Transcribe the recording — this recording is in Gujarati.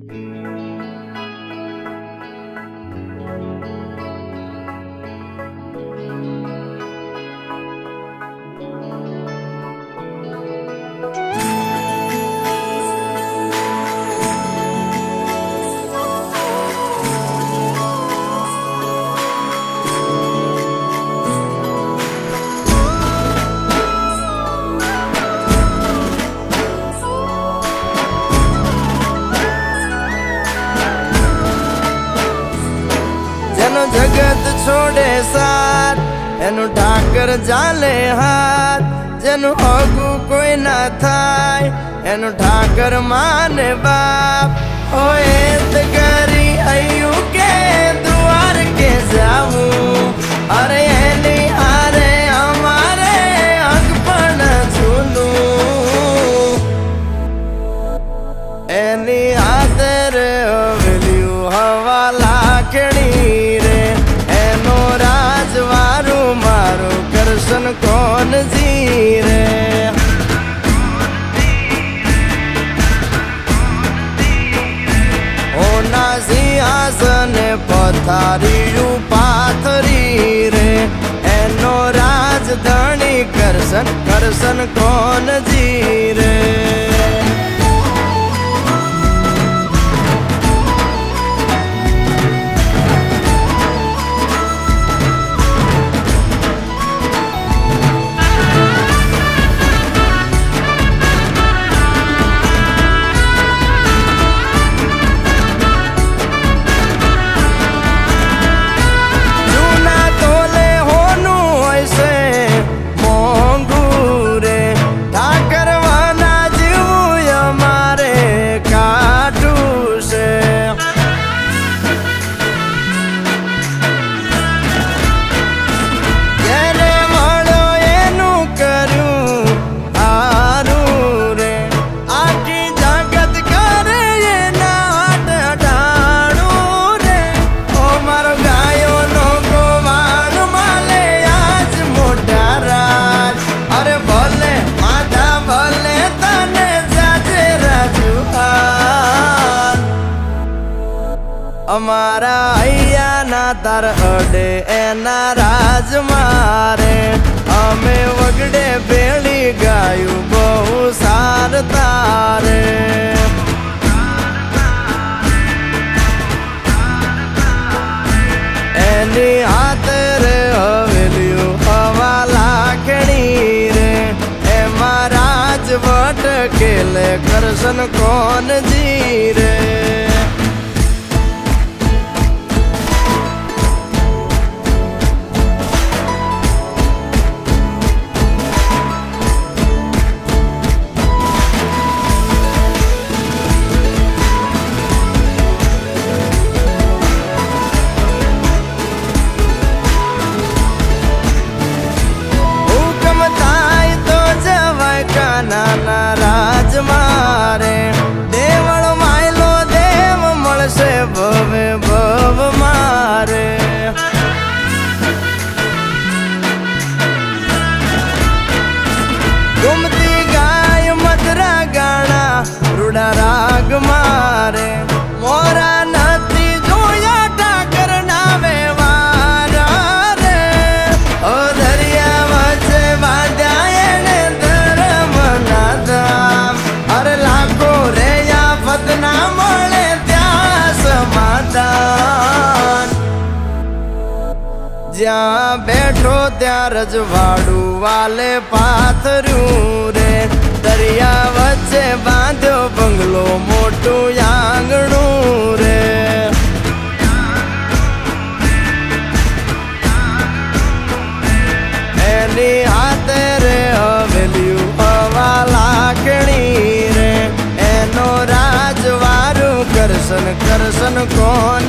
જેનો જગત છોડે સાથ એનું ઠાકર ચાલે હાથ, જેનું હગું કોઈ ના થાય, એનું ઠાકર માને બાપ. હોય તો કરી આયું કે દ્વાર કે જાવું, અરે પથારીયું પાથરી રે. એનો રાજધાની કરશન કરશન કોણ જી અમારા અહીંયાના તાર અડે, એના રાજ મારે. અમે વગડે ભેળી ગાયું, બહુ સાર તારે. એની હાથર હવેલ્યું હવા લાખણી રે. એમાં રાજવટ કેલે કરશન કોણ જી જ્યાં બેઠો ત્યાં રજવાડું વાલે પાથર્યું રે. દરિયા વચ્ચે બાંધ્યો બંગલો મોટું આંગણું રે. એની હાથે રે હવેલ્યું હવા લાકણી રે. એનો રાજવારું કરશન કરશન કોણ